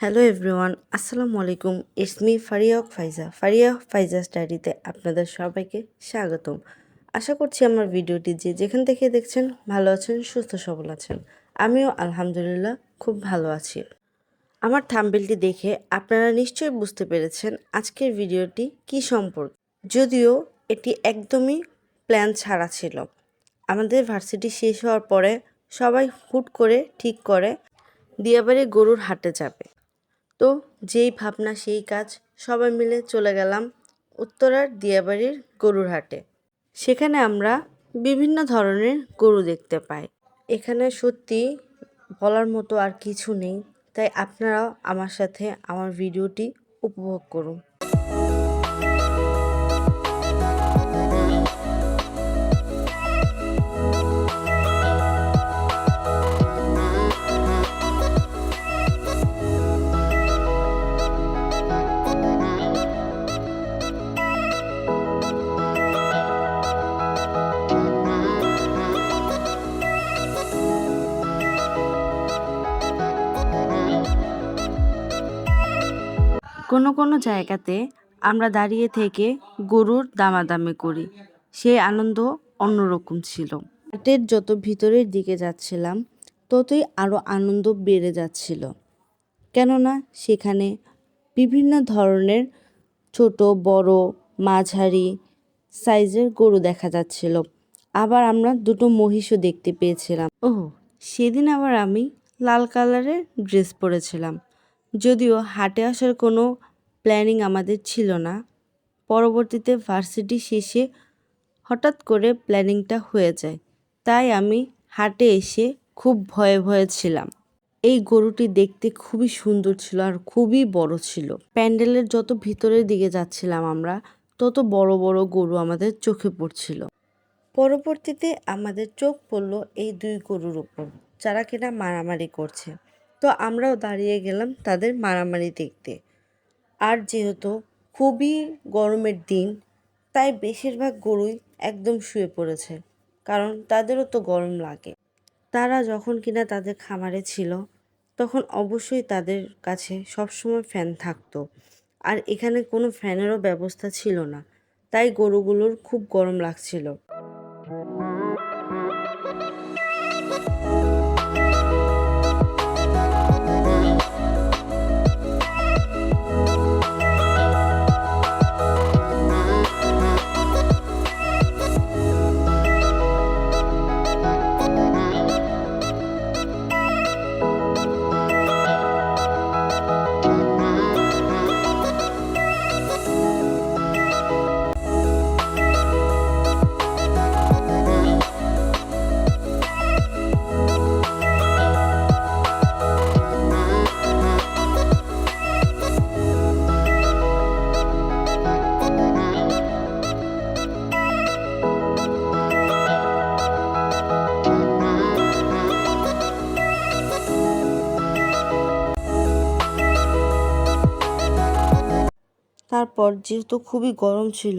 Hello everyone আসসালামু আলাইকুম it's me ফারিয়াক ফাইজা ফারিয়া ফাইজা স্টাডিতে আপনাদের সবাইকে স্বাগতম। আশা করছি আমার ভিডিওটি যে যেখান থেকে দেখছেন ভালো আছেন, সুস্থ সবল আছেন। আমিও আলহামদুলিল্লাহ খুব ভালো আছি। আমার থাম্বেলটি দেখে আপনারা নিশ্চয়ই বুঝতে পেরেছেন আজকের ভিডিওটি কি সম্পর্কে। যদিও এটি একদমই প্ল্যান ছাড়া ছিল। আমাদের ভার্সিটি শেষ হওয়ার পরে সবাই হুট করে ঠিক করে দিয়াবাড়ি গরুর হাটে যাবে। তো যেই ভাবনা, সেই কাজ সবাই মিলে চলে গেলাম উত্তরার দিয়াবাড়ির গরুর হাটে। সেখানে আমরা বিভিন্ন ধরনের গরু দেখতে পাই। এখানে সত্যি বলার মতো আর কিছু নেই। তাই আপনারাও আমার সাথে আমার ভিডিওটি উপভোগ করুন। কোনো কোনো জায়গাতে আমরা দাঁড়িয়ে থেকে গরুর দামাদামি করি। সেই আনন্দ অন্যরকম ছিল। হাটের যত ভিতরের দিকে যাচ্ছিলাম, ততই আরও আনন্দ বেড়ে যাচ্ছিল। কেননা সেখানে বিভিন্ন ধরনের ছোট, বড়, মাঝারি সাইজের গরু দেখা যাচ্ছিল। আবার আমরা দুটো মহিষও দেখতে পেয়েছিলাম। ও সেদিন আবার আমি লাল কালারের ড্রেস পরেছিলাম। যদিও হাটে আসার কোনো প্ল্যানিং আমাদের ছিল না। পরবর্তীতে ভার্সিটি শেষে হঠাৎ করে প্ল্যানিংটা হয়ে যায়। তাই আমি হাটে এসে খুব ভয়ে ভয়ে ছিলাম। এই গরুটি দেখতে খুবই সুন্দর ছিল আর খুবই বড় ছিল। প্যান্ডেলের যত ভিতরের দিকে যাচ্ছিলাম আমরা, তত বড় বড় গরু আমাদের চোখে পড়ছিল। পরবর্তীতে আমাদের চোখ পড়ল এই দুই গরুর উপর, যারা কিনা মারামারি করছে। তো আমরাও দাঁড়িয়ে গেলাম তাদের মারামারি দেখতে। আর যেহেতু খুবই গরমের দিন, তাই বেশিরভাগ গরুই একদম শুয়ে পড়েছে, কারণ তাদেরও তো গরম লাগে। তারা যখন কিনা তাদের খামারে ছিল, তখন অবশ্যই তাদের কাছে সবসময় ফ্যান থাকতো। আর এখানে কোনো ফ্যানেরও ব্যবস্থা ছিল না, তাই গরুগুলোর খুব গরম লাগছিল। তারপর যেহেতু খুবই গরম ছিল,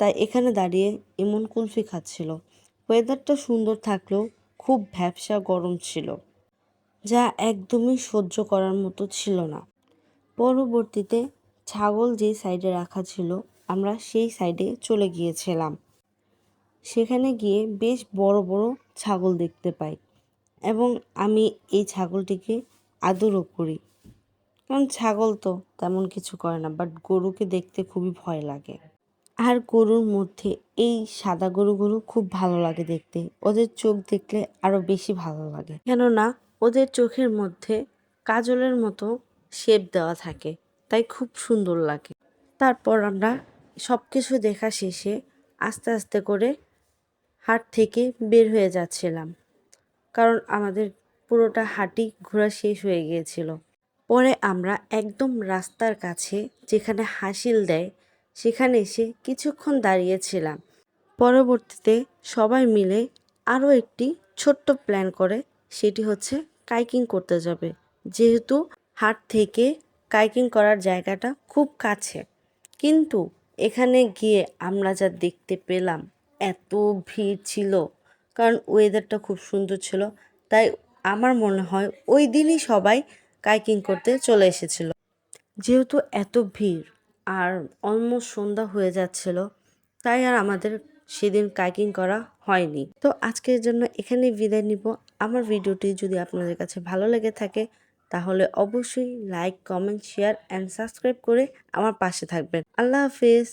তাই এখানে দাঁড়িয়ে ইমন কুলফি খাচ্ছিল। ওয়েদারটা সুন্দর থাকলেও খুব ভ্যাবসা গরম ছিল, যা একদমই সহ্য করার মতো ছিল না। পরবর্তীতে ছাগল যেই সাইডে রাখা ছিল, আমরা সেই সাইডে চলে গিয়েছিলাম। সেখানে গিয়ে বেশ বড় বড় ছাগল দেখতে পাই এবং আমি এই ছাগলটিকে আদরও করি। কারণ ছাগল তো তেমন কিছু করে না বাট গরুকে দেখতে খুবই ভয় লাগে। আর গরুর মধ্যে এই সাদা গরুগুলো খুব ভালো লাগে দেখতে। ওদের চোখ দেখলে আরও বেশি ভালো লাগে। কেননা ওদের চোখের মধ্যে কাজলের মতো শেপ দেওয়া থাকে, তাই খুব সুন্দর লাগে। তারপর আমরা সব কিছু দেখা শেষে আস্তে আস্তে করে হাট থেকে বের হয়ে যাচ্ছিলাম। কারণ আমাদের পুরোটা হাঁটি ঘোরা শেষ হয়ে গিয়েছিল। পরে আমরা একদম রাস্তার কাছে যেখানে হাসিল দেয়, সেখানে এসে কিছুক্ষণ দাঁড়িয়েছিলাম। পরবর্তীতে সবাই মিলে আরও একটি ছোট্ট প্ল্যান করে, সেটি হচ্ছে কাইকিং করতে যাবে। যেহেতু হাট থেকে কাইকিং করার জায়গাটা খুব কাছে, কিন্তু এখানে গিয়ে আমরা যা দেখতে পেলাম, এত ভিড় ছিল, কারণ ওয়েদারটা খুব সুন্দর ছিল, তাই আমার মনে হয় ওই দিনই সবাই কাইকিং করতে চলে এসেছিল। যেহেতু এত ভিড় আর অলমোস্ট সন্ধ্যা হয়ে যাচ্ছিল, তাই আর আমাদের সেদিন কাইকিং করা হয়নি। তো আজকের জন্য এখানেই বিদায় নিব। আমার ভিডিওটি যদি আপনাদের কাছে ভালো লেগে থাকে, তাহলে অবশ্যই like comment share and subscribe করে আমার পাশে থাকবেন। আল্লাহ হাফিজ।